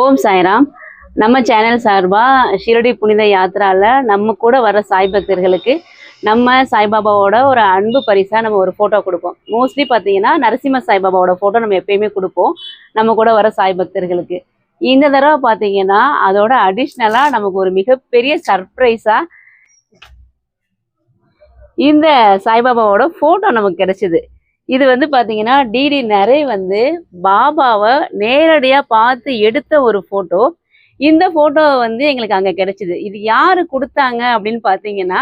ஓம் சாய்ராம். நம்ம சேனல் சார்பாக ஷிரடி புனித யாத்திராவில் நம்ம கூட வர சாய் பக்தர்களுக்கு நம்ம சாய்பாபாவோட ஒரு அன்பு பரிசாக நம்ம ஒரு ஃபோட்டோ கொடுப்போம். மோஸ்ட்லி பார்த்தீங்கன்னா நரசிம்ம சாய்பாபாவோட ஃபோட்டோ நம்ம எப்பயுமே கொடுப்போம். நம்ம கூட வர சாய் பக்தர்களுக்கு. இந்த தடவை பார்த்தீங்கன்னா அதோட அடிஷ்னலாக நமக்கு ஒரு மிகப்பெரிய சர்ப்ரைஸாக இந்த சாய்பாபாவோட ஃபோட்டோ நமக்கு கிடச்சிது. இது வந்து பார்த்தீங்கன்னா டிடி நரே வந்து பாபாவை நேரடியாக பார்த்து எடுத்த ஒரு ஃபோட்டோ இந்த ஃபோட்டோ வந்து எங்களுக்கு அங்கே கிடைச்சிது. இது யார் கொடுத்தாங்க அப்படின்னு பார்த்தீங்கன்னா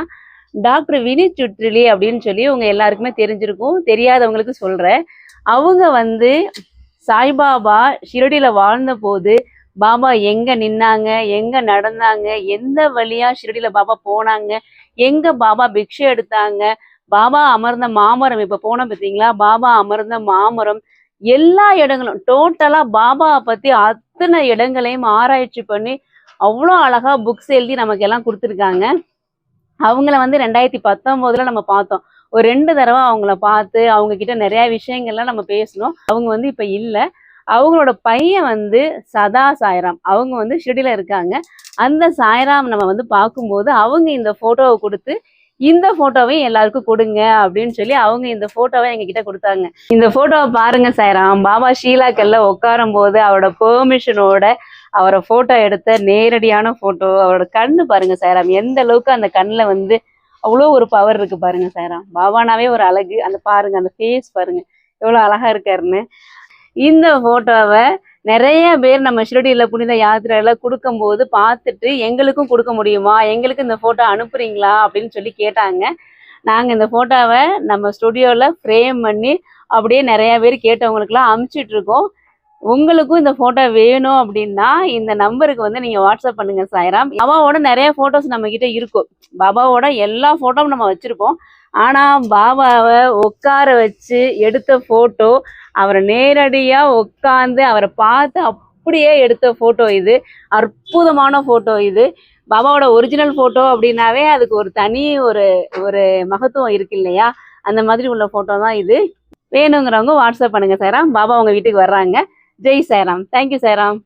டாக்டர் வினித் சுட்ரிலி அப்படின்னு சொல்லி உங்க எல்லாருக்குமே தெரிஞ்சிருக்கும் தெரியாதவங்களுக்கு சொல்கிறேன் அவங்க வந்து சாய்பாபா ஷிரடியில் வாழ்ந்த போது பாபா எங்கே நின்னாங்க எங்கே நடந்தாங்க எந்த வழியாக ஷிரடியில் பாபா போனாங்க எங்கே பாபா பிக்ஷை எடுத்தாங்க பாபா அமர்ந்த மாமரம் இப்ப போன பார்த்தீங்களா பாபா அமர்ந்த மாமரம் எல்லா இடங்களும் டோட்டலா பாபாவை பத்தி அத்தனை இடங்களையும் ஆராய்ச்சி பண்ணி அவ்வளோ அழகா புக்ஸ் எழுதி நமக்கு எல்லாம் கொடுத்துருக்காங்க. அவங்கள வந்து ரெண்டாயிரத்தி பத்தொம்போதுல நம்ம பார்த்தோம். ஒரு ரெண்டு தடவை அவங்கள பார்த்து அவங்க கிட்ட நிறைய விஷயங்கள்லாம் நம்ம பேசணும் அவங்க வந்து இப்ப இல்லை. அவங்களோட பையன் வந்து சதா சாய்ராம். அவங்க வந்து ஷிரடியில இருக்காங்க. அந்த சாய்ராம் நம்ம வந்து பார்க்கும்போது அவங்க இந்த போட்டோவை கொடுத்து இந்த போட்டோவையும் எல்லாருக்கும் கொடுங்க அப்படின்னு சொல்லி அவங்க இந்த போட்டோவை எங்ககிட்ட கொடுத்தாங்க. இந்த போட்டோவை பாருங்க சாய்ராம். பாபா ஷீலாக்கல்ல உட்காரும் போது அவரோட பெர்மிஷனோட அவரை போட்டோ எடுத்த நேரடியான போட்டோ அவரோட கண்ணு பாருங்க சாயராம். எந்த அளவுக்கு அந்த கண்ணில் வந்து அவ்வளோ ஒரு பவர் இருக்கு பாருங்க சாயராம். பாபானாவே ஒரு அழகு. அந்த பாருங்க அந்த ஃபேஸ் பாருங்க. எவ்வளோ அழகா இருக்காருன்னு. இந்த போட்டோவை நிறைய பேர் நம்ம ஷிரடியில புனித யாத்திரையில கொடுக்கும்போது பார்த்துட்டு எங்களுக்கும் கொடுக்க முடியுமா? எங்களுக்கு இந்த ஃபோட்டோ அனுப்புறீங்களா? அப்படின்னு சொல்லி கேட்டாங்க. நாங்க இந்த ஃபோட்டோவை நம்ம ஸ்டுடியோல ஃப்ரேம் பண்ணி அப்படியே நிறையா பேர் கேட்டவங்களுக்குலாம் அமுச்சிட்ருக்கோம் இருக்கோம். உங்களுக்கும் இந்த போட்டோ வேணும் அப்படின்னா இந்த நம்பருக்கு வந்து நீங்க வாட்ஸ்அப் பண்ணுங்க சாய்ராம். பாபாவோட நிறைய போட்டோஸ் நம்ம கிட்ட இருக்கும். பாபாவோட எல்லா போட்டோவும் நம்ம வச்சிருப்போம். ஆனா பாபாவை உட்கார வச்சு எடுத்த போட்டோ அவரை நேரடியா உட்காந்து அவரை பார்த்து அப்படியே எடுத்த போட்டோ இது. அற்புதமான போட்டோ இது. பாபாவோட ஒரிஜினல் போட்டோ அப்படின்னாவே அதுக்கு ஒரு தனி ஒரு ஒரு மகத்துவம் இருக்கு இல்லையா? அந்த மாதிரி உள்ள போட்டோ தான் இது. வேணுங்கிறவங்க வாட்ஸ்அப் பண்ணுங்க சாய்ராம். பாபா உங்க வீட்டுக்கு வர்றாங்க. ஜெய் சாய்ராம் தேங்க்யூ சாய்ராம்